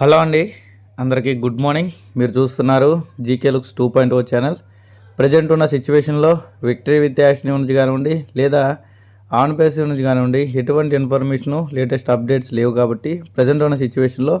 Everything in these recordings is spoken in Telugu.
హలో అండి. అందరికీ గుడ్ మార్నింగ్. మీరు చూస్తున్నారు GK looks two point O channel. Present ఉన్న సిచ్యువేషన్లో విక్టరీ విత్ యాష్ నుంచి కానివ్వండి లేదా ఆన్ పేస్ నుంచి కానివ్వండి ఎటువంటి ఇన్ఫర్మేషను లేటెస్ట్ అప్డేట్స్ లేవు కాబట్టి ప్రజెంట్ ఉన్న సిచ్యువేషన్లో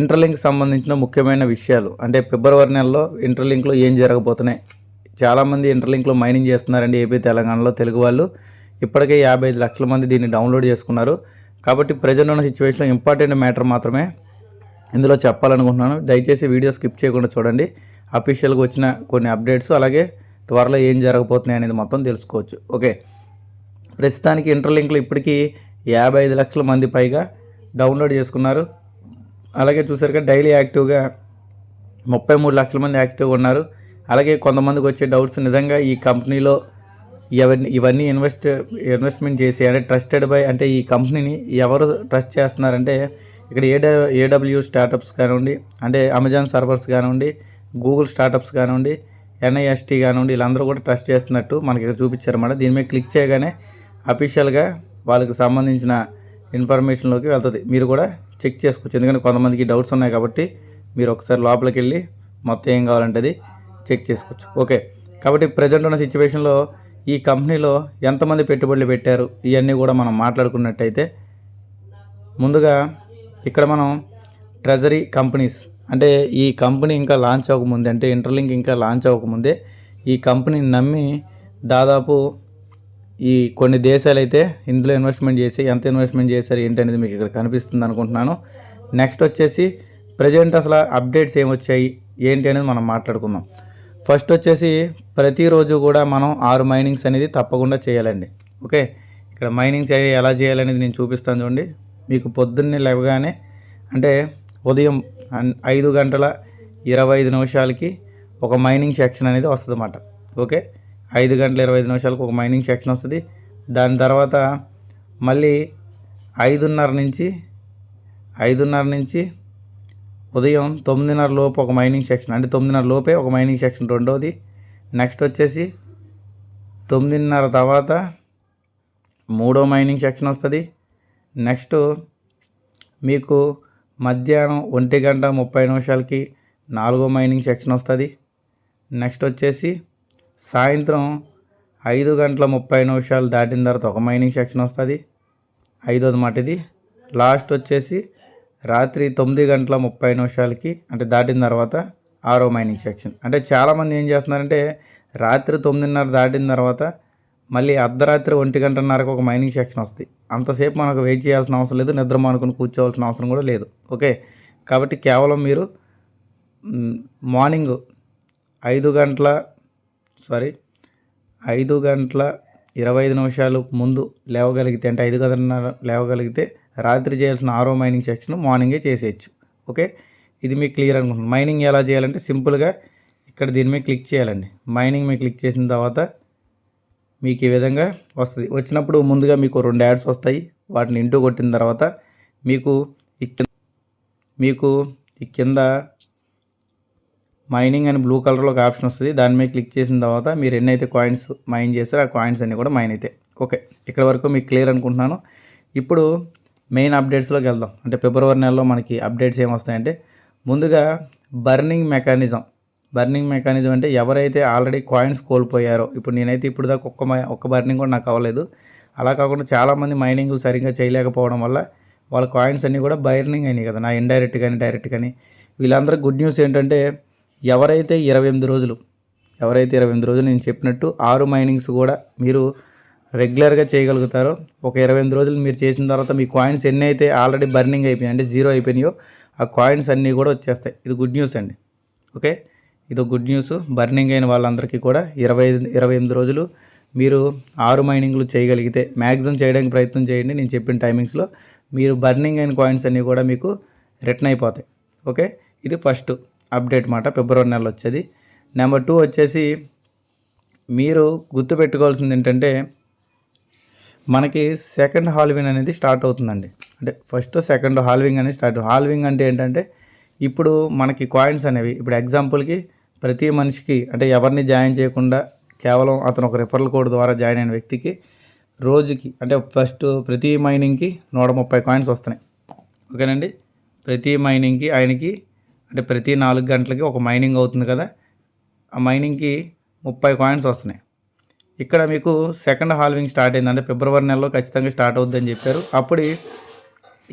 ఇంటర్లింక్ సంబంధించిన ముఖ్యమైన విషయాలు అంటే ఫిబ్రవరి నెలలో ఇంటర్లింక్లో ఏం జరగబోతున్నాయి. చాలామంది ఇంటర్లింక్లో మైనింగ్ చేస్తున్నారండి ఏపీ తెలంగాణలో తెలుగు వాళ్ళు. ఇప్పటికే యాభై ఐదు లక్షల మంది దీన్ని డౌన్లోడ్ చేసుకున్నారు. కాబట్టి ప్రజెంట్ ఉన్న సిచ్యువేషన్లో ఇంపార్టెంట్ మ్యాటర్ మాత్రమే ఇందులో చెప్పాలనుకుంటున్నాను. దయచేసి వీడియో స్కిప్ చేయకుండా చూడండి. అఫీషియల్గా వచ్చిన కొన్ని అప్డేట్స్ అలాగే త్వరలో ఏం జరగబోతున్నాయి అనేది మొత్తం తెలుసుకోవచ్చు. ఓకే. ప్రస్తుతానికి ఇంటర్లింక్లు ఇప్పటికీ యాభై ఐదు లక్షల మంది పైగా డౌన్లోడ్ చేసుకున్నారు. అలాగే చూసారుగా డైలీ యాక్టివ్గా ముప్పై మూడు లక్షల మంది యాక్టివ్గా ఉన్నారు. అలాగే కొంతమందికి వచ్చే డౌట్స్ నిజంగా ఈ కంపెనీలో ఇవన్నీ ఇవన్నీ ఇన్వెస్ట్ ఇన్వెస్ట్మెంట్ చేసి అంటే ట్రస్టెడ్ బై అంటే ఈ కంపెనీని ఎవరు ట్రస్ట్ చేస్తున్నారంటే ఇక్కడ ఏడ ఏడబ్ల్యూ స్టార్టప్స్ కానివ్వండి అంటే అమెజాన్ సర్వర్స్ కానివ్వండి గూగుల్ స్టార్టప్స్ కానివ్వండి ఎన్ఐఎస్టీ కానివ్వండి వీళ్ళందరూ కూడా ట్రస్ట్ చేస్తున్నట్టు మనకి ఇక్కడ చూపించారన్నమాట. దీని మీద క్లిక్ చేయగానే అఫీషియల్గా వాళ్ళకి సంబంధించిన ఇన్ఫర్మేషన్లోకి వెళ్తుంది. మీరు కూడా చెక్ చేసుకోవచ్చు. ఎందుకంటే కొంతమందికి డౌట్స్ ఉన్నాయి కాబట్టి మీరు ఒకసారి లోపలికి వెళ్ళి మొత్తం ఏం కావాలంటే అది చెక్ చేసుకోవచ్చు. ఓకే కాబట్టి ప్రజెంట్ ఉన్న సిచ్యువేషన్లో ఈ కంపెనీలో ఎంతమంది పెట్టుబడులు పెట్టారు? ఇవన్నీ కూడా మనం మాట్లాడుకున్నట్టయితే ముందుగా ఇక్కడ మనం ట్రెజరీ కంపెనీస్ అంటే ఈ కంపెనీ ఇంకా లాంచ్ అవ్వకముందే అంటే ఇంటర్లింక్ ఇంకా లాంచ్ అవ్వకముందే ఈ కంపెనీని నమ్మి దాదాపు ఈ కొన్ని దేశాలు అయితే ఇందులో ఇన్వెస్ట్మెంట్ చేసి ఎంత ఇన్వెస్ట్మెంట్ చేశారు ఏంటి అనేది మీకు ఇక్కడ కనిపిస్తుంది అనుకుంటున్నాను. నెక్స్ట్ వచ్చేసి ప్రజెంట్ అసలు అప్డేట్స్ ఏమొచ్చాయి ఏంటి అనేది మనం మాట్లాడుకుందాం. ఫస్ట్ వచ్చేసి ప్రతిరోజు కూడా మనం ఆరు మైనింగ్స్ అనేది తప్పకుండా చేయాలండి. ఓకే? ఇక్కడ మైనింగ్స్ అవి ఎలా చేయాలనేది నేను చూపిస్తాను చూడండి. మీకు పొద్దున్నే లేవగానే అంటే ఉదయం ఐదు గంటల ఇరవై ఐదు నిమిషాలకి ఒక మైనింగ్ సెక్షన్ అనేది వస్తుంది అన్నమాట ఓకే? ఐదు గంటల ఇరవై ఐదు నిమిషాలకు ఒక మైనింగ్ సెక్షన్ వస్తుంది. దాని తర్వాత మళ్ళీ ఐదున్నర నుంచి ఐదున్నర నుంచి ఉదయం తొమ్మిదిన్నర లోపు ఒక మైనింగ్ సెక్షన్ అంటే తొమ్మిదిన్నర లోపే ఒక మైనింగ్ సెక్షన్ రెండోది. నెక్స్ట్ వచ్చేసి తొమ్మిదిన్నర తర్వాత మూడో మైనింగ్ సెక్షన్ వస్తుంది. నెక్స్ట్ మీకు మధ్యాహ్నం ఒంటి గంట ముప్పై నిమిషాలకి నాలుగో మైనింగ్ సెక్షన్ వస్తుంది. నెక్స్ట్ వచ్చేసి సాయంత్రం ఐదు గంటల ముప్పై నిమిషాలు దాటిన తర్వాత ఒక మైనింగ్ సెక్షన్ వస్తుంది. ఐదోది మాట ఇది లాస్ట్ వచ్చేసి రాత్రి తొమ్మిది గంటల ముప్పై నిమిషాలకి అంటే దాటిన తర్వాత ఆరో మైనింగ్ సెక్షన్. అంటే చాలామంది ఏం చేస్తున్నారంటే రాత్రి తొమ్మిదిన్నర దాటిన తర్వాత మళ్ళీ అర్ధరాత్రి ఒంటి గంటన్నరకు ఒక మైనింగ్ సెక్షన్ వస్తుంది అంతసేపు మనకు వెయిట్ చేయాల్సిన అవసరం లేదు నిద్ర మానుకుని కూర్చోవాల్సిన అవసరం కూడా లేదు. ఓకే? కాబట్టి కేవలం మీరు మార్నింగ్ ఐదు గంటల సారీ ఐదు గంటల ఇరవై ఐదు నిమిషాలు ముందు లేవగలిగితే అంటే ఐదు గంటల లేవగలిగితే రాత్రి చేయాల్సిన ఆరో మైనింగ్ సెక్షన్ మార్నింగే చేసేయచ్చు. ఓకే? ఇది మీకు క్లియర్ అనుకుంటున్నాను. మైనింగ్ ఎలా చేయాలంటే సింపుల్గా ఇక్కడ దీని మీద క్లిక్ చేయాలండి. మైనింగ్ మీద క్లిక్ చేసిన తర్వాత మీకు ఈ విధంగా వస్తుంది. వచ్చినప్పుడు ముందుగా మీకు రెండు యాడ్స్ వస్తాయి. వాటిని ఇంటూ కొట్టిన తర్వాత మీకు మీకు ఈ కింద మైనింగ్ అని బ్లూ కలర్లో ఒక ఆప్షన్ వస్తుంది. దాని మీద క్లిక్ చేసిన తర్వాత మీరు ఎన్నైతే కాయిన్స్ మైన్ చేస్తారో ఆ కాయిన్స్ అన్నీ కూడా మైన్ అవుతాయి ఓకే ఇక్కడ వరకు మీకు క్లియర్ అనుకుంటున్నాను. ఇప్పుడు మెయిన్ అప్డేట్స్లోకి వెళ్దాం. అంటే ఫిబ్రవరి నెలలో మనకి అప్డేట్స్ ఏమొస్తాయంటే ముందుగా బర్నింగ్ మెకానిజం బర్నింగ్ మెకానిజం అంటే ఎవరైతే ఆల్రెడీ కాయిన్స్ కోల్పోయారో ఇప్పుడు నేనైతే ఇప్పుడు దాకా ఒక్క మై- ఒక్క బర్నింగ్ కూడా నాకు అవ్వలేదు. అలా కాకుండా చాలామంది మైనింగ్లు సరిగ్గా చేయలేకపోవడం వల్ల వాళ్ళ కాయిన్స్ అన్నీ కూడా బర్నింగ్ అయినాయి కదా నా ఇండైరెక్ట్ కానీ డైరెక్ట్ కానీ వీళ్ళందరూ గుడ్ న్యూస్ ఏంటంటే ఎవరైతే ఇరవై ఎనిమిది రోజులు ఎవరైతే ఇరవై ఎనిమిది రోజులు నేను చెప్పినట్టు ఆరు మైనింగ్స్ కూడా మీరు రెగ్యులర్గా చేయగలుగుతారో ఒక ఇరవై ఎనిమిది రోజులు మీరు చేసిన తర్వాత మీ కాయిన్స్ ఎన్ని అయితే ఆల్రెడీ బర్నింగ్ అయిపోయాయి అంటే జీరో అయిపోయినాయో ఆ కాయిన్స్ అన్నీ కూడా వచ్చేస్తాయి. ఇది గుడ్ న్యూస్ అండి. ఓకే? ఇది గుడ్ న్యూస్. బర్నింగ్ అయిన వాళ్ళందరికీ కూడా ఇరవై ఇరవై ఎనిమిది రోజులు మీరు ఆరు మైనింగ్లు చేయగలిగితే మ్యాక్సిమం చేయడానికి ప్రయత్నం చేయండి నేను చెప్పిన టైమింగ్స్లో. మీరు బర్నింగ్ అయిన కాయిన్స్ అన్నీ కూడా మీకు రిటర్న్ అయిపోతాయి. ఓకే? ఇది ఫస్ట్ అప్డేట్ మాట. ఫిబ్రవరి నెలలో వచ్చేది. నెంబర్ టూ వచ్చేసి మీరు గుర్తుపెట్టుకోవాల్సింది ఏంటంటే మనకి సెకండ్ హాల్వింగ్ అనేది స్టార్ట్ అవుతుందండి. అంటే ఫస్ట్ సెకండ్ హాల్వింగ్ అనేది స్టార్ట్. హాల్వింగ్ అంటే ఏంటంటే ఇప్పుడు మనకి కాయిన్స్ అనేవి ఇప్పుడు ఎగ్జాంపుల్కి ప్రతి మనిషికి అంటే ఎవరిని జాయిన్ చేయకుండా కేవలం అతను ఒక రిఫరల్ కోడ్ ద్వారా జాయిన్ అయిన వ్యక్తికి రోజుకి అంటే ఫస్ట్ ప్రతి మైనింగ్కి నూట ముప్పై కాయిన్స్ వస్తున్నాయి. ఓకేనండి? ప్రతి మైనింగ్కి ఆయనకి అంటే ప్రతి నాలుగు గంటలకి ఒక మైనింగ్ అవుతుంది కదా? ఆ మైనింగ్కి ముప్పై కాయిన్స్ వస్తున్నాయి. ఇక్కడ మీకు సెకండ్ హాల్వింగ్ స్టార్ట్ అయింది అంటే ఫిబ్రవరి నెలలో ఖచ్చితంగా స్టార్ట్ అవుద్దని చెప్పారు. అప్పుడు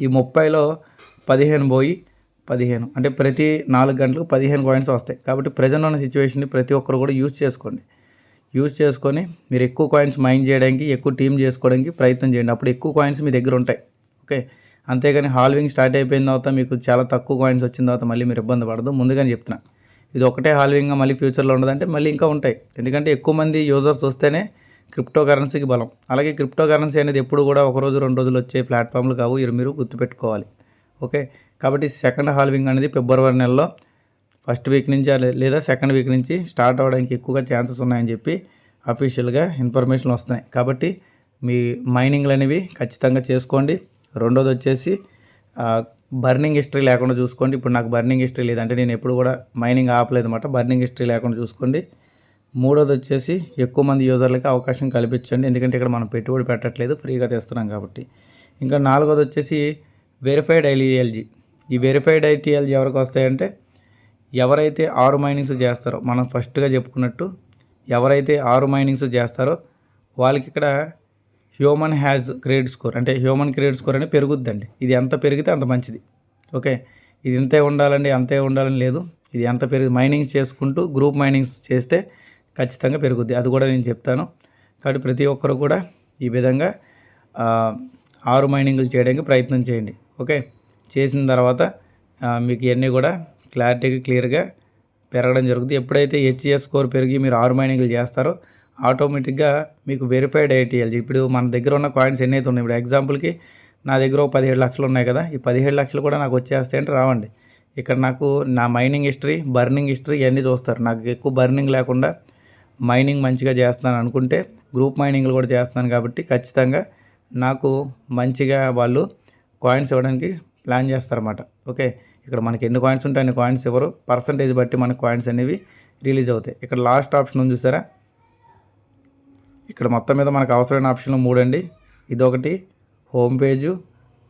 ఈ ముప్పైలో పదిహేను పోయి పదిహేను. అంటే ప్రతి నాలుగు గంటలకు పదిహేను కాయిన్స్ వస్తాయి. కాబట్టి ప్రజెంట్ ఉన్న సిచ్యువేషన్ని ప్రతి ఒక్కరు కూడా యూజ్ చేసుకోండి. యూజ్ చేసుకొని మీరు ఎక్కువ కాయిన్స్ మైండ్ చేయడానికి ఎక్కువ టీమ్ చేసుకోవడానికి ప్రయత్నం చేయండి. అప్పుడు ఎక్కువ కాయిన్స్ మీ దగ్గర ఉంటాయి. ఓకే? అంతేగాని హాల్వింగ్ స్టార్ట్ అయిపోయిన తర్వాత మీకు చాలా తక్కువ కాయిన్స్ వచ్చిన తర్వాత మళ్ళీ మీరు ఇబ్బంది పడదు. ముందుగానే చెప్తున్నా. ఇది ఒకటే హాల్వింగ్గా మళ్ళీ ఫ్యూచర్లో ఉండదంటే మళ్ళీ ఇంకా ఉంటాయి. ఎందుకంటే ఎక్కువ మంది యూజర్స్ వస్తేనే క్రిప్టో కరెన్సీకి బలం. అలాగే క్రిప్టో కరెన్సీ అనేది ఎప్పుడు కూడా ఒక రోజు రెండు రోజులు వచ్చే ప్లాట్ఫామ్లు కావు. ఇరు మీరు గుర్తుపెట్టుకోవాలి. ఓకే? కాబట్టి సెకండ్ హాల్వింగ్ అనేది ఫిబ్రవరి నెలలో ఫస్ట్ వీక్ నుంచి లేదా సెకండ్ వీక్ నుంచి స్టార్ట్ అవ్వడానికి ఎక్కువగా ఛాన్సెస్ ఉన్నాయని చెప్పి అఫీషియల్గా ఇన్ఫర్మేషన్ వస్తున్నాయి. కాబట్టి మీ మైనింగ్లు అనేవి ఖచ్చితంగా చేసుకోండి. రెండోది వచ్చేసి బర్నింగ్ హిస్టరీ లేకుండా చూసుకోండి. ఇప్పుడు నాకు బర్నింగ్ హిస్టరీ లేదంటే నేను ఎప్పుడు కూడా మైనింగ్ ఆపలేదు అనమాట బర్నింగ్ హిస్టరీ లేకుండా చూసుకోండి. మూడోది వచ్చేసి ఎక్కువ మంది యూజర్లకి అవకాశం కల్పించండి. ఎందుకంటే ఇక్కడ మనం పెట్టుబడి పెట్టట్లేదు ఫ్రీగా తెస్తున్నాం కాబట్టి. ఇంకా నాలుగోది వచ్చేసి వెరిఫైడ్ ఐలిఎల్జీ ఈ వెరిఫైడ్ ఐటీఎల్జీ ఎవరికి వస్తాయంటే ఎవరైతే ఆరు మైనింగ్స్ చేస్తారో మనం ఫస్ట్గా చెప్పుకున్నట్టు ఎవరైతే ఆరు మైనింగ్స్ చేస్తారో వాళ్ళకి ఇక్కడ హ్యూమన్ హ్యాజ్ క్రెడిట్ స్కోర్ అంటే హ్యూమన్ క్రెడిట్ స్కోర్ అనేది పెరుగుద్దండి. ఇది ఎంత పెరిగితే అంత మంచిది. ఓకే ఇది ఇంతే ఉండాలండి అంతే ఉండాలని లేదు. ఇది ఎంత పెరిగి మైనింగ్స్ చేసుకుంటూ గ్రూప్ మైనింగ్స్ చేస్తే ఖచ్చితంగా పెరుగుద్ది. అది కూడా నేను చెప్తాను. కాబట్టి ప్రతి ఒక్కరు కూడా ఈ విధంగా ఆరు మైనింగ్లు చేయడానికి ప్రయత్నం చేయండి. ఓకే చేసిన తర్వాత మీకు ఇవన్నీ కూడా క్లారిటీగా క్లియర్గా పెరగడం జరుగుతుంది. ఎప్పుడైతే హెచ్ఈఎస్ స్కోర్ పెరిగి మీరు ఆరు మైనింగ్లు చేస్తారో ఆటోమేటిక్గా మీకు వెరిఫైడ్ ఐటీఎల్. ఇప్పుడు మన దగ్గర ఉన్న కాయిన్స్ ఎన్ని అయితే ఉన్నాయి? ఇప్పుడు ఎగ్జాంపుల్కి నా దగ్గర ఒక పదిహేడు లక్షలు ఉన్నాయి కదా ఈ పదిహేడు లక్షలు కూడా నాకు వచ్చేస్తే అంటే రావండి. ఇక్కడ నాకు నా మైనింగ్ హిస్టరీ బర్నింగ్ హిస్టరీ ఇవన్నీ చూస్తారు. నాకు ఎక్కువ బర్నింగ్ లేకుండా మైనింగ్ మంచిగా చేస్తున్నాను అనుకుంటే గ్రూప్ మైనింగ్లు కూడా చేస్తున్నాను కాబట్టి ఖచ్చితంగా నాకు మంచిగా వాళ్ళు కాయిన్స్ ఇవ్వడానికి ప్లాన్ చేస్తారన్నమాట. ఓకే ఇక్కడ మనకి ఎన్ని కాయిన్స్ ఉంటాయి అన్ని కాయిన్స్ ఇవ్వరు పర్సంటేజ్ బట్టి మనకు కాయిన్స్ అనేవి రిలీజ్ అవుతాయి. ఇక్కడ లాస్ట్ ఆప్షన్ ఉంది చూసారా? ఇక్కడ మొత్తం మీద మనకు అవసరమైన ఆప్షన్లు మూడండి. ఇదొకటి హోమ్ పేజు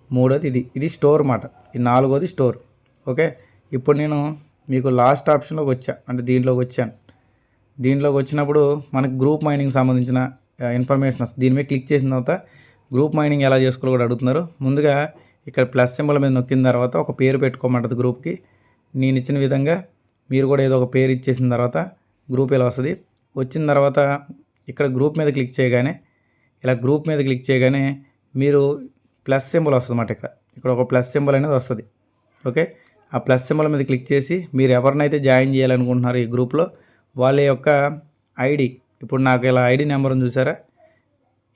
మూడోది ఇది. ఇది స్టోర్ మాట ఈ నాలుగోది స్టోర్ ఓకే ఇప్పుడు నేను మీకు లాస్ట్ ఆప్షన్లోకి వచ్చా. అంటే దీంట్లోకి వచ్చాను. దీంట్లోకి వచ్చినప్పుడు మనకు గ్రూప్ మైనింగ్ సంబంధించిన ఇన్ఫర్మేషన్ వస్తుంది. దీని మీద క్లిక్ చేసిన తర్వాత గ్రూప్ మైనింగ్ ఎలా చేసుకోవాలో కూడా అడుగుతున్నారు. ముందుగా ఇక్కడ ప్లస్ సింబల్ మీద నొక్కిన తర్వాత ఒక పేరు పెట్టుకోమంటుంది గ్రూప్కి. నేను ఇచ్చిన విధంగా మీరు కూడా ఏదో ఒక పేరు ఇచ్చేసిన తర్వాత గ్రూప్ ఇలా వస్తుంది? వచ్చిన తర్వాత ఇక్కడ గ్రూప్ మీద క్లిక్ చేయగానే ఇలా గ్రూప్ మీద క్లిక్ చేయగానే మీరు ప్లస్ సింబల్ వస్తుంది అన్నమాట ఇక్కడ. ఇక్కడ ఒక ప్లస్ సింబల్ అనేది వస్తుంది. ఓకే? ఆ ప్లస్ సింబల్ మీద క్లిక్ చేసి మీరు ఎవరినైతే జాయిన్ చేయాలనుకుంటున్నారో ఈ గ్రూప్లో వాళ్ళ యొక్క ఐడి ఇప్పుడు నాకు ఇలా ఐడి నెంబర్ చూసారా?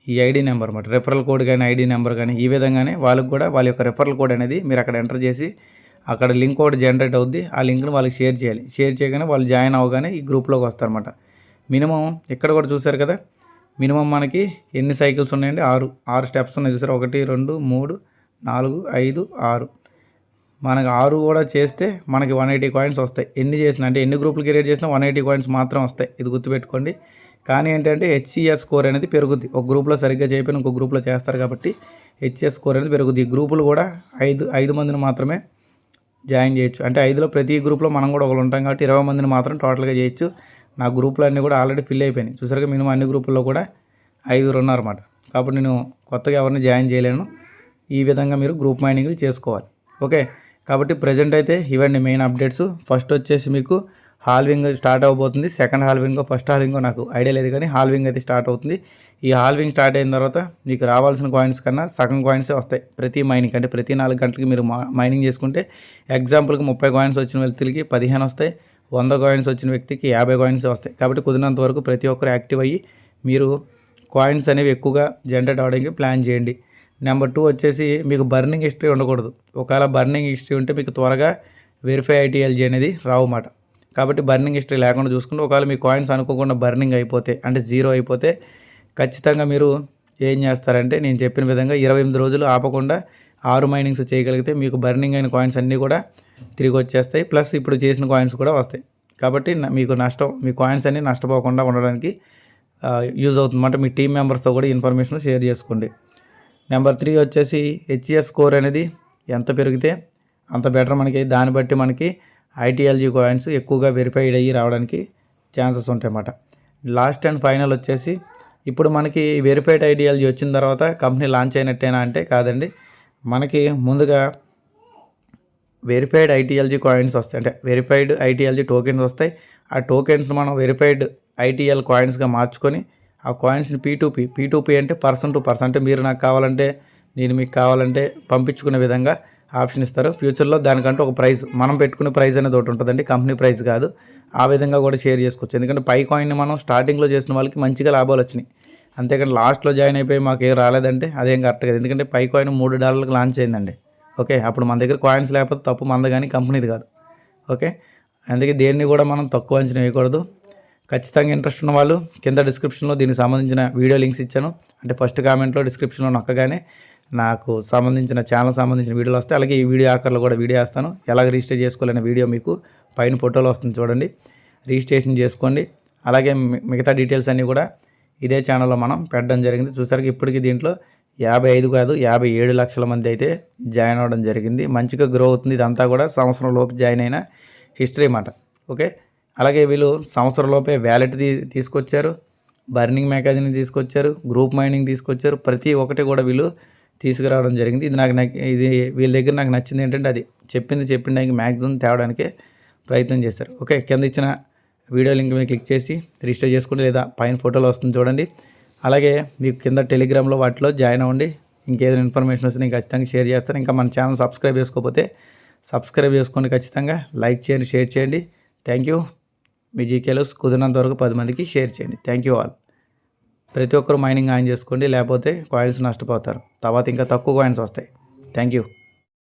ఈ ఐడి నెంబర్ అనమాట రెఫరల్ కోడ్ కానీ ఐడి నెంబర్ కానీ ఈ విధంగానే వాళ్ళకి కూడా వాళ్ళ యొక్క రెఫరల్ కోడ్ అనేది మీరు అక్కడ ఎంటర్ చేసి అక్కడ లింక్ ఒకటి జనరేట్ అవుద్ది. ఆ లింక్ని వాళ్ళకి షేర్ చేయాలి. షేర్ చేయగానే వాళ్ళు జాయిన్ అవ్వగానే ఈ గ్రూప్లోకి వస్తారన్నమాట మినిమం ఇక్కడ కూడా చూసారు కదా? మినిమం మనకి ఎన్ని సైకిల్స్ ఉన్నాయండి? ఆరు. ఆరు స్టెప్స్ ఉన్నాయి చూసారు? ఒకటి రెండు మూడు నాలుగు ఐదు ఆరు. మనకి ఆరు కూడా చేస్తే మనకి వన్ ఎయిటీ కాయిన్స్ వస్తాయి. ఎన్ని చేసినా అంటే ఎన్ని గ్రూపులు క్రియేట్ చేసినా వన్ ఎయిటీ కాయిన్స్ మాత్రం వస్తాయి. ఇది గుర్తుపెట్టుకోండి. కానీ ఏంటంటే హెచ్సిఎస్ స్కోర్ అనేది పెరుగుద్ది. ఒక గ్రూప్లో సరిగ్గా చేయకపోయినా ఇంకో గ్రూప్లో చేస్తారు కాబట్టి హెచ్సిఎస్ స్కోర్ అనేది పెరుగుద్ది. గ్రూపులు కూడా ఐదు ఐదు మందిని మాత్రమే జాయిన్ చేయొచ్చు. అంటే ఐదులో ప్రతి గ్రూప్లో మనం కూడా ఒకరు ఉంటాం కాబట్టి ఇరవై మందిని మాత్రం టోటల్గా చేయొచ్చు. నా గ్రూపులు అన్నీ కూడా ఆల్రెడీ ఫిల్ అయిపోయినాయి. చూసారుగా మినిమం అన్ని గ్రూపుల్లో కూడా ఐదుగురు ఉన్నారన్నమాట. కాబట్టి నేను కొత్తగా ఎవరిని జాయిన్ చేయలేను. ఈ విధంగా మీరు గ్రూప్ మైనింగ్లు చేసుకోవాలి. ఓకే. కాబట్టి ప్రజెంట్ అయితే ఇవన్నీ మెయిన్ అప్డేట్స్ ఫస్ట్ వచ్చేసి మీకు హాల్వింగ్ స్టార్ట్ అవబోతుంది సెకండ్ హాల్వింగ్ ఫస్ట్ హాల్వింగ్ నాకు ఐడియా లేదు కానీ హాల్వింగ్ అయితే స్టార్ట్ అవుతుంది. ఈ హాల్వింగ్ స్టార్ట్ అయిన తర్వాత మీకు రావాల్సిన కాయిన్స్ కన్నా సగం కాయిన్సే వస్తాయి. ప్రతి మైనింగ్ అంటే ప్రతి నాలుగు గంటలకి మీరు మా- మైనింగ్ చేసుకుంటే ఎగ్జాంపుల్కి ముప్పై కాయిన్స్ వచ్చిన వ్యక్తులకి పదిహేను వస్తాయి. వంద కాయిన్స్ వచ్చిన వ్యక్తికి యాభై కాయిన్స్ వస్తాయి. కాబట్టి కుదిరినంత వరకు ప్రతి ఒక్కరు యాక్టివ్ అయ్యి మీరు కాయిన్స్ అనేవి ఎక్కువగా జనరేట్ అవ్వడానికి ప్లాన్ చేయండి. నెంబర్ టూ వచ్చేసి మీకు బర్నింగ్ హిస్టరీ ఉండకూడదు. ఒకవేళ బర్నింగ్ హిస్టరీ ఉంటే మీకు త్వరగా వెరిఫై ఐటీఎల్జీ అనేది రావు మాట. కాబట్టి బర్నింగ్ హిస్టరీ లేకుండా చూసుకుంటే ఒకవేళ మీ కాయిన్స్ అనుకోకుండా బర్నింగ్ అయిపోతే అంటే జీరో అయిపోతే ఖచ్చితంగా మీరు ఏం చేస్తారంటే నేను చెప్పిన విధంగా ఇరవై ఎనిమిది రోజులు ఆపకుండా ఆరు మైనింగ్స్ చేయగలిగితే మీకు బర్నింగ్ అయిన కాయిన్స్ అన్నీ కూడా తిరిగి వచ్చేస్తాయి. ప్లస్ ఇప్పుడు చేసిన కాయిన్స్ కూడా వస్తాయి. కాబట్టి మీకు నష్టం మీ కాయిన్స్ అన్నీ నష్టపోకుండా ఉండడానికి యూజ్ అవుతుందన్నమాట. మీ టీం మెంబర్స్తో కూడా ఇన్ఫర్మేషన్ షేర్ చేసుకోండి. నెంబర్ త్రీ వచ్చేసి హెచ్ఎస్ స్కోర్ అనేది ఎంత పెరిగితే అంత బెటర్ మనకి. దాన్ని బట్టి మనకి ఐటీఎల్జీ కాయిన్స్ ఎక్కువగా వెరిఫైడ్ అయ్యి రావడానికి ఛాన్సెస్ ఉంటాయి అన్నమాట లాస్ట్ అండ్ ఫైనల్ వచ్చేసి ఇప్పుడు మనకి వెరిఫైడ్ ఐడియాలజీ వచ్చిన తర్వాత కంపెనీ లాంచ్ అయినట్టేనా అంటే కాదండి. మనకి ముందుగా వెరిఫైడ్ ఐటీఎల్జీ కాయిన్స్ వస్తాయి. అంటే వెరిఫైడ్ ఐటీఎల్జీ టోకెన్స్ వస్తాయి. ఆ టోకెన్స్ మనం వెరిఫైడ్ ఐటీఎల్ కాయిన్స్గా మార్చుకొని ఆ కాయిన్స్ని P to P P to P అంటే పర్సన్ టు పర్సన్ అంటే మీరు నాకు కావాలంటే నేను మీకు కావాలంటే పంపించుకునే విధంగా ఆప్షన్ ఇస్తారు. ఫ్యూచర్లో దానికంటే ఒక ప్రైస్ మనం పెట్టుకునే ప్రైస్ అనేది ఒకటి ఉంటుందండి. కంపెనీ ప్రైస్ కాదు. ఆ విధంగా కూడా షేర్ చేసుకోవచ్చు. ఎందుకంటే పై కాయిన్ని మనం స్టార్టింగ్లో చేసిన వాళ్ళకి మంచిగా లాభాలు వచ్చినాయి. అంతేకాని లాస్ట్లో జాయిన్ అయిపోయి మాకు ఏం రాలేదంటే అదేం కరెక్ట్ కాదు. ఎందుకంటే పై కాయిన్ మూడు డాలర్లకు లాంచ్ అయిందండి. ఓకే? అప్పుడు మన దగ్గర కాయిన్స్ లేకపోతే తప్పు మంద కానీ కంపెనీది కాదు. ఓకే? అందుకే దేన్ని కూడా మనం తక్కువ అంచనా వేయకూడదు. ఖచ్చితంగా ఇంట్రెస్ట్ ఉన్న వాళ్ళు కింద డిస్క్రిప్షన్లో దీనికి సంబంధించిన వీడియో లింక్స్ ఇచ్చాను. అంటే ఫస్ట్ కామెంట్లో డిస్క్రిప్షన్లో నొక్కగానే నాకు సంబంధించిన ఛానల్ సంబంధించిన వీడియోలు వస్తాయి అలాగే ఈ వీడియో ఆకర్లో కూడా వీడియో వేస్తాను. ఎలాగ రిజిస్టర్ చేసుకోవాలనే వీడియో మీకు పైన ఫోటోలు వస్తుంది చూడండి. రిజిస్ట్రేషన్ చేసుకోండి. అలాగే మిగతా డీటెయిల్స్ అన్నీ కూడా ఇదే ఛానల్లో మనం పెట్టడం జరిగింది. చూసరికి ఇప్పటికి దీంట్లో యాభై ఐదు కాదు యాభై ఏడు లక్షల మంది అయితే జాయిన్ అవ్వడం జరిగింది. మంచిగా గ్రో అవుతుంది. ఇదంతా కూడా సంవత్సరం లోపు జాయిన్ అయిన హిస్టరీ మాట ఓకే అలాగే వీళ్ళు సంవత్సరం లోపే వ్యాలెట్ తీసుకొచ్చారు. బర్నింగ్ మ్యాగజైన్ తీసుకొచ్చారు. గ్రూప్ మైనింగ్ తీసుకొచ్చారు. ప్రతి ఒక్కటి కూడా వీళ్ళు తీసుకురావడం జరిగింది. ఇది నాకు నాకు ఇది వీళ్ళ దగ్గర నాకు నచ్చింది ఏంటంటే అది చెప్పింది చెప్పిన దానికి మ్యాక్సిమం తేవడానికి ప్రయత్నం చేశారు. ఓకే కింద ఇచ్చిన వీడియో లింక్ మీద క్లిక్ చేసి రిజిస్టర్ చేసుకోండి లేదా పైన ఫోటోలు వస్తుంది చూడండి. అలాగే మీకు కింద టెలిగ్రామ్లో వాటిలో జాయిన్ అవ్వండి. ఇంకేదైనా ఇన్ఫర్మేషన్ వస్తే నేను ఖచ్చితంగా షేర్ చేస్తాను. ఇంకా మన ఛానల్ సబ్స్క్రైబ్ చేసుకోకపోతే సబ్స్క్రైబ్ చేసుకోండి ఖచ్చితంగా లైక్ చేయండి షేర్ చేయండి. Thank you. మీ జీకేలో కుదిరినంత వరకు పది మందికి షేర్ చేయండి. Thank you all. ప్రతి ఒక్కరు మైనింగ్ ఆన్ చేసుకోండి లేకపోతే కాయిన్స్ నష్టపోతారు. తర్వాత ఇంకా తక్కువ కాయిన్స్ వస్తాయి. Thank you